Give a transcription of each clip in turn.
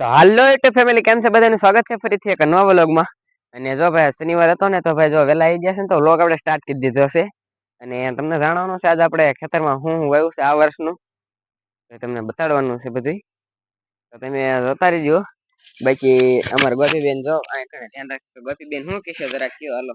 તો હાલો એટલે ફેમિલી કેમ છે? બધાનું સ્વાગત છે ફરીથી એક નવા વ્લોગમાં. અને જો ભાઈ શનિવાર હતો ને તો ભાઈ જો વહેલા આવી ગયા છે ને તો વ્લોગ આપણે સ્ટાર્ટ કરી દીધો છે. અને તમને જાણવાનું છે આજે આપણે ખેતરમાં શું શું વાવ્યું છે આ વર્ષનું. તમને બતાડવાનું છે બધું. તો તમે જોતા રહીજો બાકી અમારા ગોપીબેન જો ધ્યાન રાખજો. ગોપીબેન શું કહેશે જરા કયો હાલો.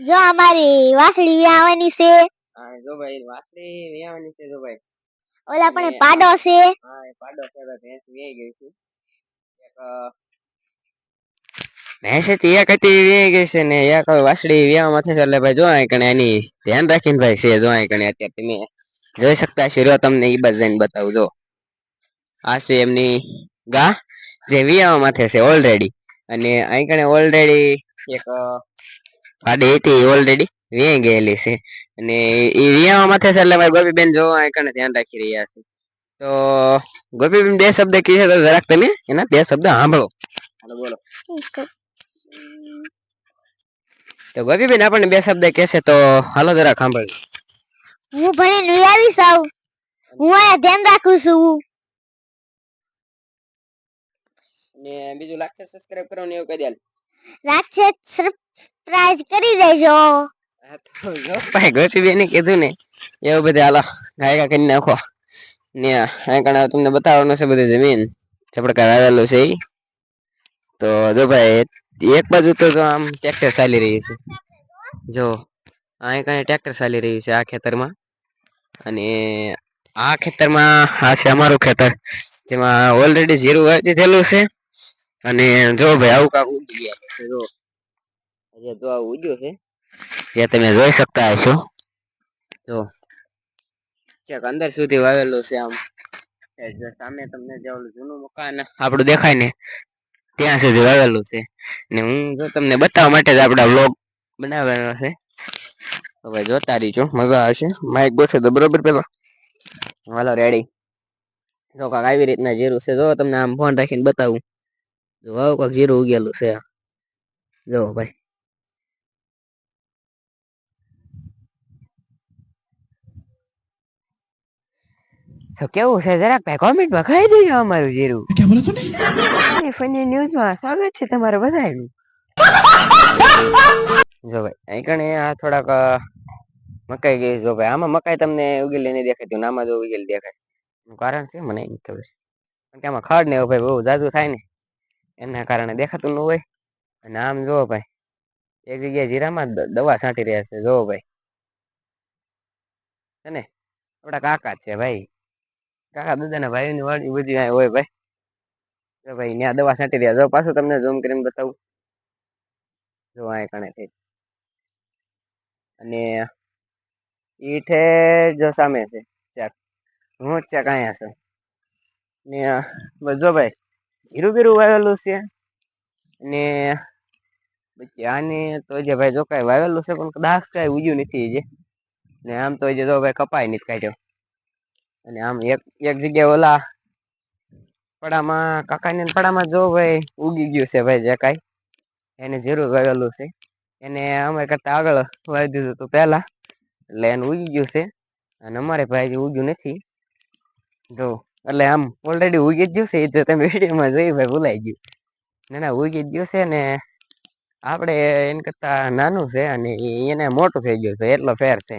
જો અમારી વાસળી વ્યાવાની છે. હા જો ભાઈ વાસળી વ્યાવાની છે જો ભાઈ. ઓલા પણ પાડો છે. હા એ પાડો છે હવે ભેંસ વેઈ ગઈ છે. એક ભેંસ હતી એક હતી વેઈ ગઈ છે ને એક હવે વાસળી વેવામાં થશે એટલે ભાઈ જો કણે એની ધ્યાન રાખીને ભાઈ છે જો કણે અત્યારે તમે જોઈ શકતા હશો. રહ્યો તમને ઈ બસ જઈને બતાવું જો. આ છે એમની ગા જે વિયાવા માથે છે ઓલરેડી અને અહીં કણે ઓલરેડી એક ગાડી હતી ઓલરેડી વેઈ ગયેલી છે. અને એ વિયાવા માથે છે એટલે ભાઈ ગોપીબેન જો કણે ધ્યાન રાખી રહ્યા છે. તો ગોપીબેન બે શબ્દ કીધે તો જરાક તમે એના બે શબ્દ સાંભળો. હાલો બોલો. તો ગોપીબેન આપણને બે શબ્દ કહેશે તો હાલો જરાક સાંભળજો હું ભણીને વ્યાવી સાવ. હું આ ધ્યાન રાખું છું ને બીજું લાગશે સબસ્ક્રાઇબ કરવાનું એવું કહી દે લાગશે સરપ્રાઈઝ કરી દેજો. હા ગોપીબેને કીધું ને, એવું બધું હાલો ગાયકા કરી નાખો. ને કણે તમને બતાવવાનું છે બધી જમીન. આવેલું છે. તો જો ભાઈ, એક બાજુ તો આમ ટ્રેક્ટર ચાલી રહ્યું છે. જો અહીં કઈ ટ્રેક્ટર ચાલી રહ્યું છે આ ખેતરમાં. અને આ ખેતરમાં, આ છે અમારું ખેતર, જેમાં ઓલરેડી જીરું વાવી દીધેલું છે. અને જો ભાઈ, આવું કાક ઉગી ગયા જો. આજે તો આવું ઉગ્યો છે. જે તમે જોઈ શકતા હશો. જો. ચેક અંદર સુધી વાવેલું છે આમ. સામે તમને જે ઓલું જૂનું મકાન આપણું દેખાય ને, ત્યાં સુધી વાવેલું છે. ને હું જો તમને બતાવવા માટે જ આપણા વ્લોગ બનાવેલો છે. હવે જોતા રહીજો, મજા આવશે. માઇક ગોઠવે તો બરોબર પેલા. હાલો રેડી જો કાક આવી રીતના જીરું છે, જો તમને આમ ફોન રાખીને બતાવું. જો આવું કાક જીરું ઉગેલું છે. જો ભાઈ. તો કેવું છે જરાક ભાઈ કોમેન્ટમાં ખાઈ દેજો અમારું જીરું. ફની ન્યૂઝમાં સ્વાગત છે તમારું બધાનું જો ભાઈ અહીં કણે આ થોડાક મકાઈ ગઈ જો ભાઈ આમાં મકાઈ તમને ઉગેલી નહીં દેખાતી આમાં જો ઉગેલી દેખાય. કારણ છે મને નહીં ખબર કારણ કે આમાં ખાડ ને ભાઈ બહુ જાદુ થાય ને એના કારણે દેખાતું ન હોય. અને આમ જોવો ભાઈ એક જગ્યાએ જીરામાં દવા છાંટી રહ્યા છે. જોવો ભાઈ. ને આપણા કાકા છે ભાઈ. કાકા દાદાના ભાઈની વાડી બધી અહીંયા હોય ભાઈ. જો ભાઈ ત્યાં દવા છાંટી રહ્યા જો પાછું તમને ઝૂમ કરીને બતાવું. જો આ કણે થઈ અને ઈઠે જો સામે છે. ચેક. હું ચેક અહીંયા છે. ને જો ભાઈ, હીરું બીરું વાવેલું છે. ને પછી આને તો જે ભાઈ જો કાંઈ વાવેલું છે, પણ કદાચ કાંઈ ઉગ્યું નથી જે ને આમ તો જે જો ભાઈ કપાય નથી કાઢ્યો. અને આમ એક એક જગ્યાએ ઓલા પડામાં, કાકાની પડામાં જો ભાઈ ઉગી ગયું છે ભાઈ જે કાંઈ, એને જીરું વાવેલું છે. એને અમે કરતા આગળ વાવી દીધું હતું પહેલા, એટલે એને ઉગી ગયું છે. અને અમારે ભાઈ ઉગ્યું નથી. જો, એટલે આમ ઓલરેડી ઉગી જ ગયું છે, એ તો તમે વિડીયોમાં જોઈ ભાઈ ભૂલાઈ ગયું. ના ના, ઉગી જ ગયું છે ને આપણે એને કરતા નાનું છે અને એને મોટું થઈ ગયું છે, એટલો ફેર છે.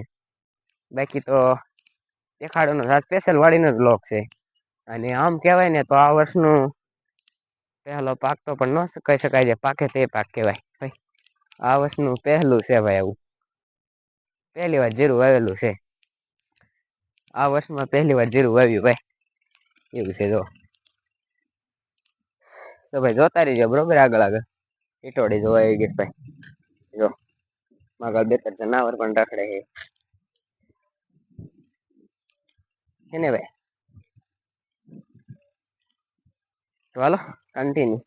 બાકી તો દેખાડોનો આ સ્પેશિયલ વાળીનો જ બ્લોક છે. અને આમ કહેવાય ને તો આ વર્ષનું પહેલો પાક તો પણ ન કહી શકાય છે પાકે તે પાક કહેવાય. ભાઈ, આ વર્ષનું પહેલું છે ભાઈ આવું. પહેલી વાર જીરું વાવેલું છે. આ વર્ષમાં પહેલી વાર જીરું વાવ્યું ભાઈ. એવું છે જો. તો ભાઈ જોતા રહીજો બરોબર આગળ આગળ. ઈટોડી જોવા આવી ગઈ ભાઈ. જો. આગળ બે ત્રણ જનાવર પણ રખડે છે. હે ને ભાઈ તો હાલો કન્ટિન્યુ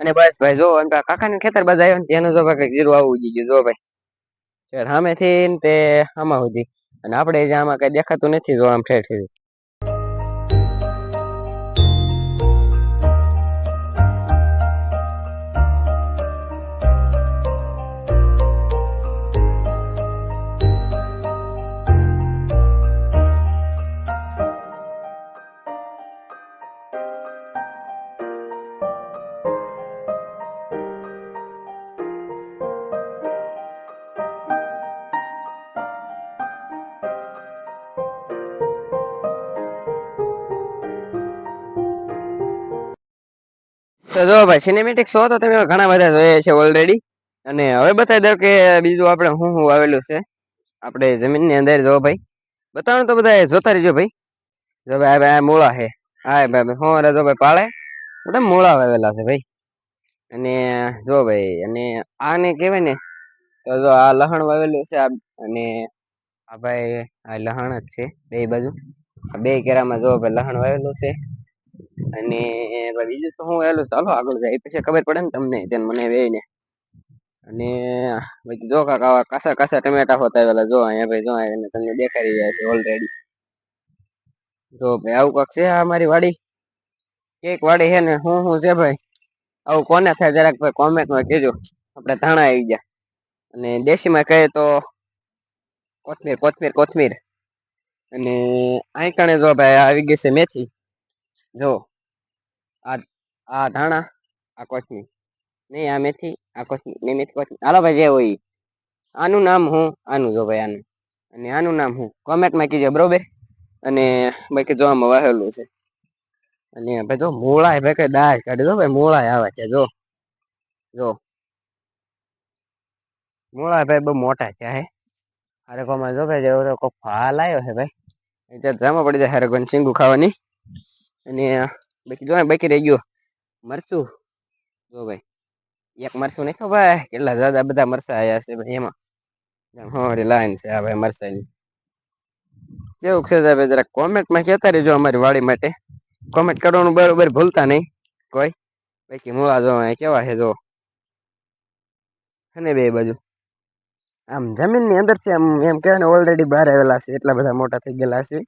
અને બસ ભાઈ જો એમ કાકાને ખેતર બાજુ આવ્યો ને તેનું જો ભાઈ કંઈક જીરું આવું ઉગી ગયું જો ભાઈ છે સામેથી તે આમાં સુધી. અને આપણે જે આમાં કઈ દેખાતું નથી જો આમ સુધી તો જો ભાઈ સિનેમેટિક શો તો તમે ઘણા બધા જોયા છે ઓલરેડી અને હવે બતાવી દઉં કે બીજું આપણે શું શું આવેલું છે. આપણે જમીનની અંદર જો ભાઈ બતાવો તો બધા જોતા રહેજો ભાઈ. જો ભાઈ, આ મૂળા છે. હા ભાઈ હું અરે જો ભાઈ પાળે બધા મૂળા વાવેલા છે ભાઈ. અને જો ભાઈ, અને આને કહેવાય ને, તો જો આ લહણ વાવેલું છે, આ અને આ ભાઈ, આ લહણ જ છે, બે બાજુ. બે કેરામાં જો ભાઈ લહણ વાવેલું છે. અને બીજું તો હું એલું ચાલો આગળ જાય. પછી ખબર પડે ને તમને તેને મને વેને અને પછી જો કાકા કાસા કાસા ટમેટા હોતા જો અહીંયા ભાઈ, જો એને તમને દેખાડી રહ્યા છે ઓલરેડી જો ભાઈ, આવું કાક છે આ મારી વાડી? કેક વાડી છે ને, હું હું છે ભાઈ? આવું કોને થાય, જરાક ભાઈ કોમેન્ટમાં કહેજો. આપણે ધાણા આવી ગયા. અને દેશીમાં કહે તો કોથમીર કોથમીર કોથમીર. અને અહીં કણે જો ભાઈ, આવી ગઈ છે મેથી. જો, આ આ ધાણા, આ કોથમીર. નહીં આ મેથી, આ કોથમીર નહીં મેથી કોથમીર. હાલો ભાઈ, જે હોય આનું નામ હું? આનું જો ભાઈ, આનું. અને આનું નામ હું? કોમેન્ટમાં કીજો બરોબર? અને બાકી જો આમાં વાહેલું છે. અને ભાઈ જો, મૂળાય ભાઈ, કઈ દાજ કાઢી દો ભાઈ મોળા આવે છે, જો. જો. મોળા ભાઈ બહુ મોટા છે, હે. હરેકોમાં જો ભાઈ જેવો તો ફાલ આવ્યો છે ભાઈ. ત્યાં જામા પડી જાય હારે સિંગુ ખાવાની. અને બાકી જો બાકી રહી ગયો મરસું? જો ભાઈ. એક મરસું નહીં ભાઈ કેટલા દાદા બધા મરસા આવ્યા છે ભાઈ એમાં. હોરી લાઈન છે આ ભાઈ મરચાની કેવું છે સાહેબ જરા કોમેન્ટમાં કહેતા રહેજો અમારી વાડી માટે. કોમેન્ટ કરવાનું બરોબર ભૂલતા નહીં કોઈ. બાકી મૂળા જો કેવા છે જો. અને બે બાજુ. આમ જમીનની અંદરથી આમ એમ કહેવાય ને ઓલરેડી બહાર આવેલા છે, એટલા બધા મોટા થઈ ગયેલા છે.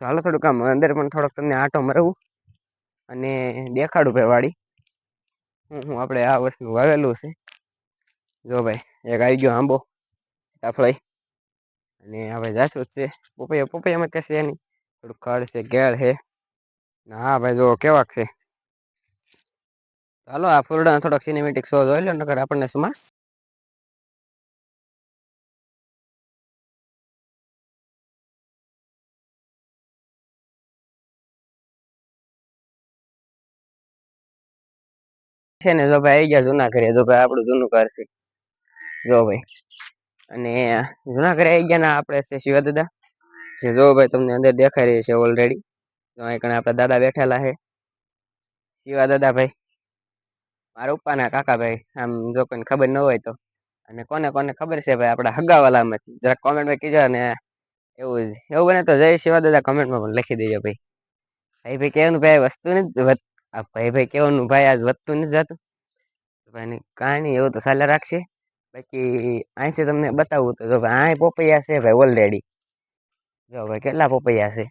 હાલો થોડુંક આમ અંદર પણ થોડોક તમને આટો મરવું અને દેખાડું ભાઈ વાડી. હું હું આપણે આ વસ્તુ વાવેલું છે. જો ભાઈ, એક આવી ગયો આંબો સીતાફળી અને હવે જાસૂદ છે. પપૈયા, પપૈયામાં કહેશે એની? થોડુંક ખડ છે કેળ છે. હા ભાઈ જો કેવાક છે. ચાલો આ ફૂરડા થોડોક સિનેમેટિક શો જોઈ લો, નકર આપણને સુમાસ છે ને, જો ભાઈ આવી ગયા જૂના ઘરે, જો ભાઈ આપણું જૂનું ઘર છે. જો ભાઈ, અને જૂના ઘરે આવી ગયા ને આપણે છે શિવા દાદા. જે જો ભાઈ તમને અંદર દેખાઈ રહી છે ઓલરેડી તો અહીં કણે આપણા દાદા બેઠેલા છે. શિવા દાદા ભાઈ, મારા ઉપરના કાકા ભાઈ, આમ જો કોઈને ખબર ન હોય તો. અને કોને કોને ખબર છે ભાઈ આપણા હગાવાલામાંથી? જરાક કોમેન્ટમાં કીજો ને એવું એવું બને તો જય શિવા દાદા કોમેન્ટમાં પણ લખી દેજો ભાઈ. ભાઈ ભાઈ કેવું ભાઈ વસ્તુ નથી આ ભાઈ ભાઈ કેવાનું ભાઈ આજ વધતું નથી જતું. ભાઈ કાંઈ નહીં એવું તો સાલા રાખશે. બાકી અહીંથી તમને બતાવું તો ભાઈ અહીં પોપૈયા છે ભાઈ ઓલરેડી જો ભાઈ કેટલા પોપૈયા છે?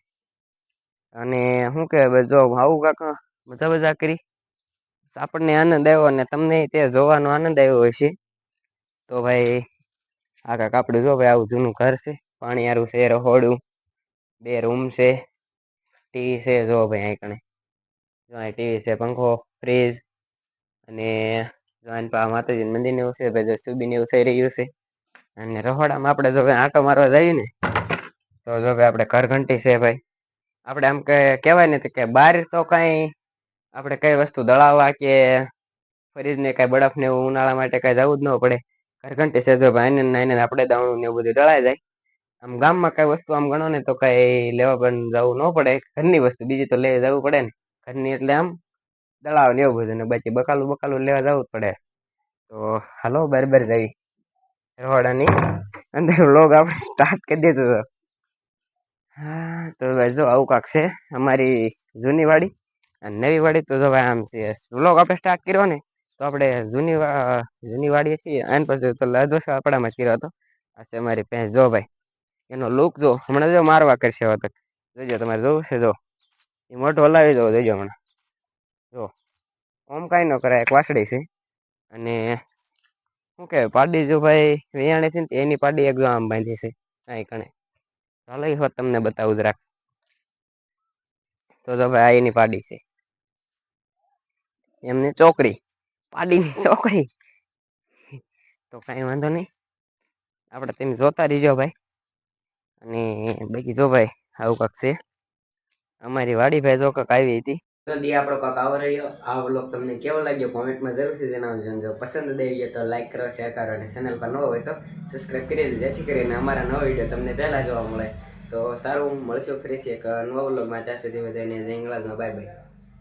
અને શું કહેવાય જો આવું કાંક મજા મજા કરી. આપણને આનંદ આવ્યો અને તમને તે જોવાનો આનંદ આવ્યો હશે. તો ભાઈ આ કાંક આપણે જો ભાઈ આવું જૂનું ઘર છે. પાણીયારું છે, રહોડું, બે રૂમ છે ટીવી છે, જો ભાઈ અહીં કણે. જો ટીવી છે, પંખો ફ્રીજ અને જોવાની પા માતાજી મંદિર ને એવું છે, ભાઈ જો સુબીને એવું થઈ રહ્યું છે. અને રહોડામાં આપણે જો આંટો મારવા જઈએ ને, તો જો ભાઈ આપણે ઘર ઘંટી છે ભાઈ. આપણે આમ કે, કહેવાય ને કે બહાર તો કાંઈ આપણે કઈ વસ્તુ દળાવવા કે ફરીજને કાંઈ બરફ ને એવું ઉનાળા માટે કાંઈ જવું જ ન પડે. ઘરઘંટી છે જો ભાઈ, એને ને એને આપણે દાણું ને એવું બધું દળાઈ જાય. આમ ગામમાં કઈ વસ્તુ આમ ગણો ને તો કઈ લેવા પણ જવું ન પડે. ઘરની વસ્તુ બીજી તો લઈ જવું પડે ને. ઘરની એટલે આમ. દળાવ ને એવું બધું ને બાકી બકાલું બકાલું લેવા જવું પડે. તો હાલો બરાબર જઈ રવાડાની અંદર લોગ આપણે સ્ટાર્ટ કરી દીધો હતો. હા, તો ભાઈ જો આવું કાંક છે અમારી જૂની વાડી. અને નવી વાડી તો જો ભાઈ આમ છે લોગ આપણે સ્ટાર્ટ કર્યો ને, તો આપણે જૂની જૂની વાડી છીએ. આને પછી તો લદોસ આપણામાં કર્યો હતો. આ છે અમારી ભેંસ. જો ભાઈ, એનો લુક જો હમણાં જો મારવા કરશે હવે તક જોજો, તમારે જોવું છે, જો. એ મોઢું હલાવી દો જોજો હમણાં જો ઓમ કાંઈ ન કરાય, એક વાસળી છે. અને શું કહેવાય પાડી જો ભાઈ વેયાણી છે ને, એની પાડી એકદમ આમ બાંધી છે, કાંઈ કણે. ચાલો એ હોત તમને બતાવું જરાક. તો જો ભાઈ, આ એની પાડી છે. એમની ચોકડી પાડીની ચોકડી. તો કાંઈ વાંધો નહીં. આપણે તેમ જોતા રહીજો ભાઈ. અને બાકી જો ભાઈ, આવું કાંક છે. અમારી વાડી ભાઈ કાંક આવી હતી તો દી આપણો કક આવો રહ્યો આ વ્લોગ તમને કેવો લાગ્યો કોમેન્ટમાં જરૂરથી જણાવજો જો પસંદ આવી ગયો તો લાઈક કરો શેર કરો અને ચેનલ પર નવો હોય તો સબસ્ક્રાઈબ કરી દેજો જેથી કરીને અમારા નવા વીડિયો તમને પહેલાં જોવા મળે તો સારું મળશું ફરીથી એક નવા વ્લોગમાં ત્યાં સુધી બધાને જય ઇંગ્લાજમાં બાય બાય